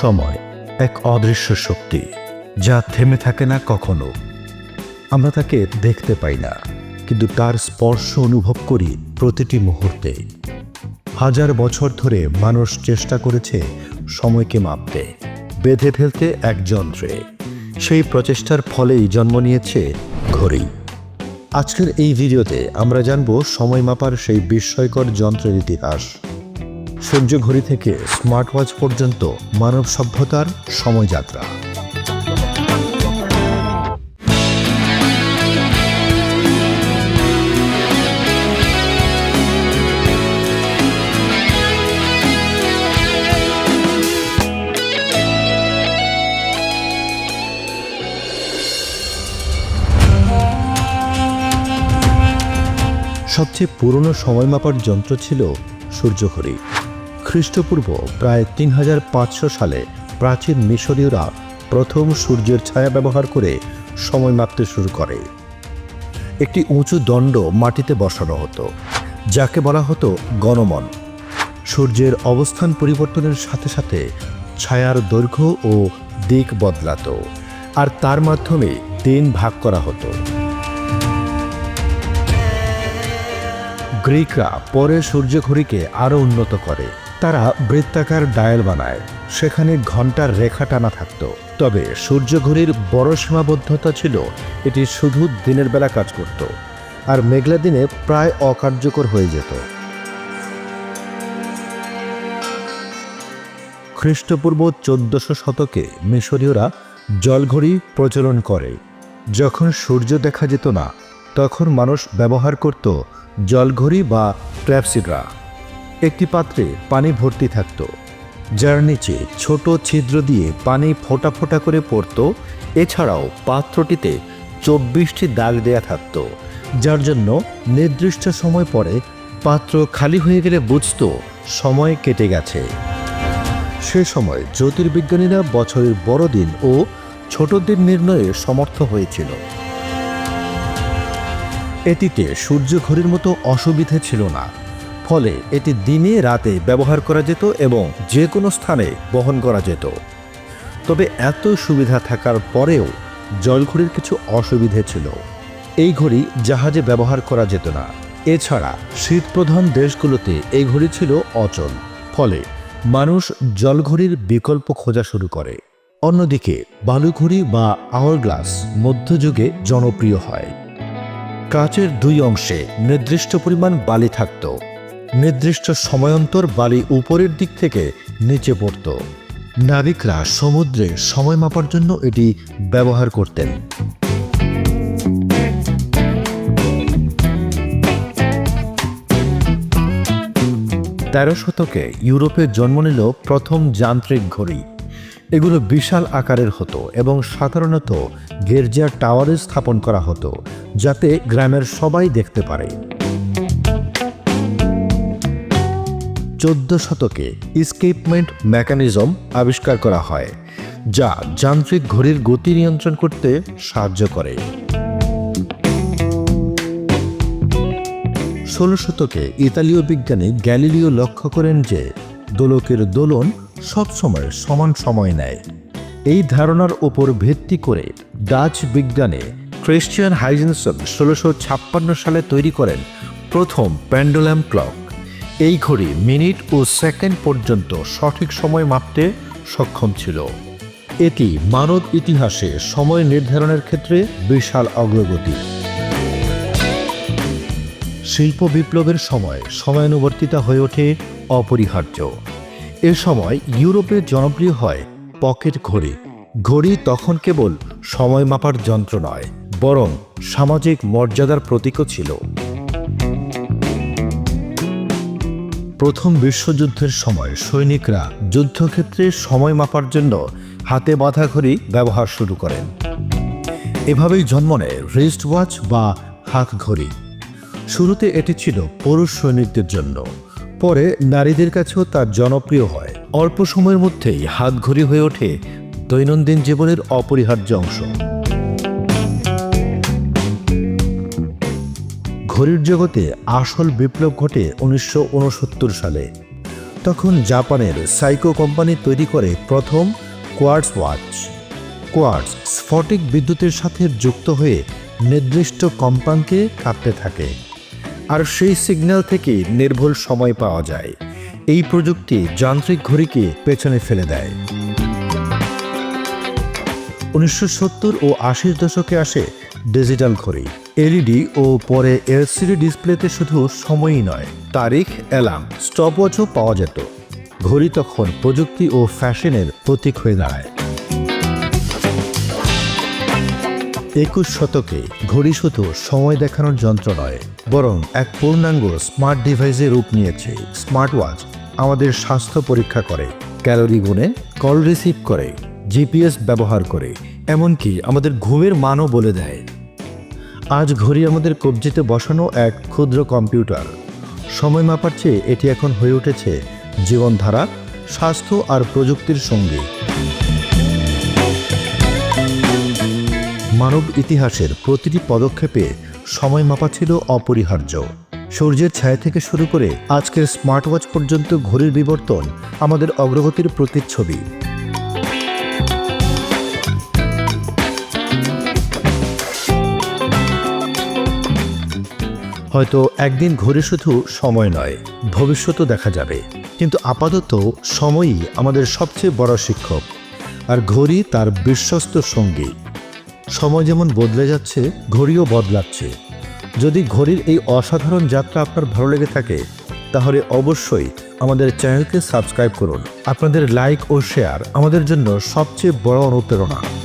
সময় এক অদৃশ্য শক্তি, যা থেমে থাকে না কখনো। আমরা তাকে দেখতে পাই না, কিন্তু তার স্পর্শ অনুভব করি প্রতিটি মুহূর্তে। হাজার বছর ধরে মানুষ চেষ্টা করেছে সময়কে মাপতে, বেঁধে ফেলতে এক যন্ত্রে। সেই প্রচেষ্টার ফলেই জন্ম নিয়েছে ঘড়ি। আজকের এই ভিডিওতে আমরা জানব সময় মাপার সেই বিস্ময়কর যন্ত্রের ইতিহাস সূর্য ঘড়ি থেকে স্মার্ট ওয়াচ পর্যন্ত মানব সভ্যতার সময়যাত্রা। সবচেয়ে পুরনো সময় মাপার যন্ত্র ছিল সূর্যঘড়ি খ্রিস্টপূর্ব প্রায় তিন হাজার পাঁচশো সালে প্রাচীন মিশরীয়রা প্রথম সূর্যের ছায়া ব্যবহার করে সময় মাপতে শুরু করে। একটি উঁচু দণ্ড মাটিতে বসানো হতো, যাকে বলা হতো গণমন। সূর্যের অবস্থান পরিবর্তনের সাথে সাথে ছায়ার দৈর্ঘ্য ও দিক বদলাত, আর তার মাধ্যমে দিন ভাগ করা হতো। গ্রিকরা পরে সূর্যঘড়িকে আরও উন্নত করে। তারা বৃত্তাকার ডায়াল বানায়, সেখানে ঘণ্টার রেখা টানা থাকত। তবে সূর্যঘড়ির বড় সীমাবদ্ধতা ছিল, এটি শুধু দিনের বেলা কাজ করত, আর মেঘলা দিনে প্রায় অকার্যকর হয়ে যেত। খ্রিস্টপূর্ব চোদ্দশো শতকে মিশরীয়রা জলঘড়ি প্রচলন করে, যখন সূর্য দেখা যেত না তখন মানুষ ব্যবহার করত জলঘড়ি বা ট্র্যাপসিডরা। একটি পাত্রে পানি ভর্তি থাকত। যার নিচে ছোট ছিদ্র দিয়ে পানি ফোঁটা ফোঁটা করে পড়ত। এছাড়াও পাত্রটিতে চব্বিশটি দাগ দেয়া থাকত, যার জন্য নির্দিষ্ট সময় পরে পাত্র খালি হয়ে গেলে বুঝত সময় কেটে গেছে। সে সময় জ্যোতির্বিজ্ঞানীরা বছরের বড়দিন ও ছোট দিন নির্ণয়ে সমর্থ হয়েছিল। এটিতে সূর্য ঘড়ির মতো অসুবিধে ছিল না। ফলে এটি দিনে রাতে ব্যবহার করা যেত এবং যে কোনো স্থানে বহন করা যেত। তবে এত সুবিধা থাকার পরেও জলঘড়ির কিছু অসুবিধে ছিল। এই ঘড়ি জাহাজে ব্যবহার করা যেত না। এছাড়া শীতপ্রধান দেশগুলোতে এই ঘড়ি ছিল অচল। ফলে মানুষ জলঘড়ির বিকল্প খোঁজা শুরু করে। অন্যদিকে বালুঘড়ি বা আওয়ার গ্লাস মধ্যযুগে জনপ্রিয় হয়। কাচের দুই অংশে নির্দিষ্ট পরিমাণ বালি থাকত। নির্দিষ্ট সময়ান্তর বালি উপরের দিক থেকে নিচে পড়ত। নাবিকরা সমুদ্রে সময় মাপার জন্য এটি ব্যবহার করতেন। তেরো শতকে ইউরোপে জন্ম নিল প্রথম যান্ত্রিক ঘড়ি। এগুলো বিশাল আকারের হতো এবং সাধারণত গির্জার টাওয়ারে স্থাপন করা হতো, যাতে গ্রামের সবাই দেখতে পারে। চোদ্দ শতকে ইস্কেপমেন্ট মেকানিজম আবিষ্কার করা হয়, যা যান্ত্রিক ঘড়ির গতি নিয়ন্ত্রণ করতে সাহায্য করে। ষোলো শতকে ইতালীয় বিজ্ঞানী গ্যালিলিও লক্ষ্য করেন যে দোলকের দোলন সবসময় সমান সময় নেয়। এই ধারণার উপর ভিত্তি করে ডাচ বিজ্ঞানে ক্রিশ্চিয়ান হাইজেনসন ষোলোশো ছাপ্পান্ন সালে তৈরি করেন প্রথম প্যান্ডোলাম ক্লক। এই ঘড়ি মিনিট ও সেকেন্ড পর্যন্ত সঠিক সময় মাপতে সক্ষম ছিল। এটি মানব ইতিহাসে সময় নির্ধারণের ক্ষেত্রে বিশাল অগ্রগতি। শিল্প বিপ্লবের সময় সময়ানুবর্তিতা হয়ে ওঠে অপরিহার্য। এ সময় ইউরোপে জনপ্রিয় হয় পকেট ঘড়ি। ঘড়ি তখন কেবল সময় মাপার যন্ত্র নয়, বরং সামাজিক মর্যাদার প্রতীকও ছিল। প্রথম বিশ্বযুদ্ধের সময় সৈনিকরা যুদ্ধক্ষেত্রে সময় মাপার জন্য হাতে বাঁধা ঘড়ি ব্যবহার শুরু করেন। এভাবেই জন্ম নেয় রিস্ট ওয়াচ বা হাত ঘড়ি। শুরুতে এটি ছিল পুরুষ সৈনিকদের জন্য। পরে নারীদের কাছেও তার জনপ্রিয় হয়। অল্প সময়ের মধ্যেই হাতঘড়ি হয়ে ওঠে দৈনন্দিন জীবনের অপরিহার্য অংশ। ঘড়ির জগতে আসল বিপ্লব ঘটে উনিশশো উনসত্তর সালে। তখন জাপানের সাইকো কোম্পানি তৈরি করে প্রথম কোয়ার্টস ওয়াচ। কোয়ার্টস স্ফটিক বিদ্যুতের সাথে যুক্ত হয়ে নির্দিষ্ট কম্পাঙ্কে কাঁপতে থাকে। আর সেই সিগন্যাল থেকে নির্ভুল সময় পাওয়া যায়। এই প্রযুক্তি যান্ত্রিক ঘড়িকে পেছনে ফেলে দেয়। উনিশশো সত্তর ও আশির দশকে আসে ডিজিটাল ঘড়ি, এলইডি ও পরে এলসিডি ডিসপ্লেতে শুধু সময়ই নয়, তারিখ, অ্যালার্ম, স্টপওয়াচও পাওয়া যেত। ঘড়ি তখন প্রযুক্তি ও ফ্যাশনের প্রতীক হয়ে দাঁড়ায়। একুশ শতকে ঘড়ি শুধু সময় দেখানোর যন্ত্র নয় বরং এক পূর্ণাঙ্গ স্মার্ট ডিভাইসে রূপ নিয়েছে স্মার্ট ওয়াচ আমাদের স্বাস্থ্য পরীক্ষা করে, ক্যালোরি গুণে, কল রিসিভ করে, জিপিএস ব্যবহার করে, এমনকি আমাদের ঘুমের মানও বলে দেয়। আজ ঘড়ি আমাদের কবজিতে বসানো এক ক্ষুদ্র কম্পিউটার। সময় মাপার চেয়ে এটি এখন হয়ে উঠেছে জীবনধারা, স্বাস্থ্য আর প্রযুক্তির সঙ্গী। মানব ইতিহাসের প্রতিটি পদক্ষেপে সময় মাপা ছিল অপরিহার্য। সূর্যের ছায়া থেকে শুরু করে আজকের স্মার্ট ওয়াচ পর্যন্ত ঘড়ির বিবর্তন আমাদের অগ্রগতির প্রতিচ্ছবি। হয়তো একদিন ঘড়ি শুধু সময় নয় ভবিষ্যতও দেখা যাবে। কিন্তু আপাতত সময়ই আমাদের সবচেয়ে বড় শিক্ষক। আর ঘড়ি তার বিশ্বস্ত সঙ্গী। সময় যেমন বদলে যাচ্ছে, ঘড়িও বদলাচ্ছে। যদি ঘড়ির এই অসাধারণ যাত্রা আপনার ভালো লেগে থাকে, তাহলে অবশ্যই আমাদের চ্যানেলকে সাবস্ক্রাইব করুন। আপনাদের লাইক ও শেয়ার আমাদের জন্য সবচেয়ে বড় অনুপ্রেরণা।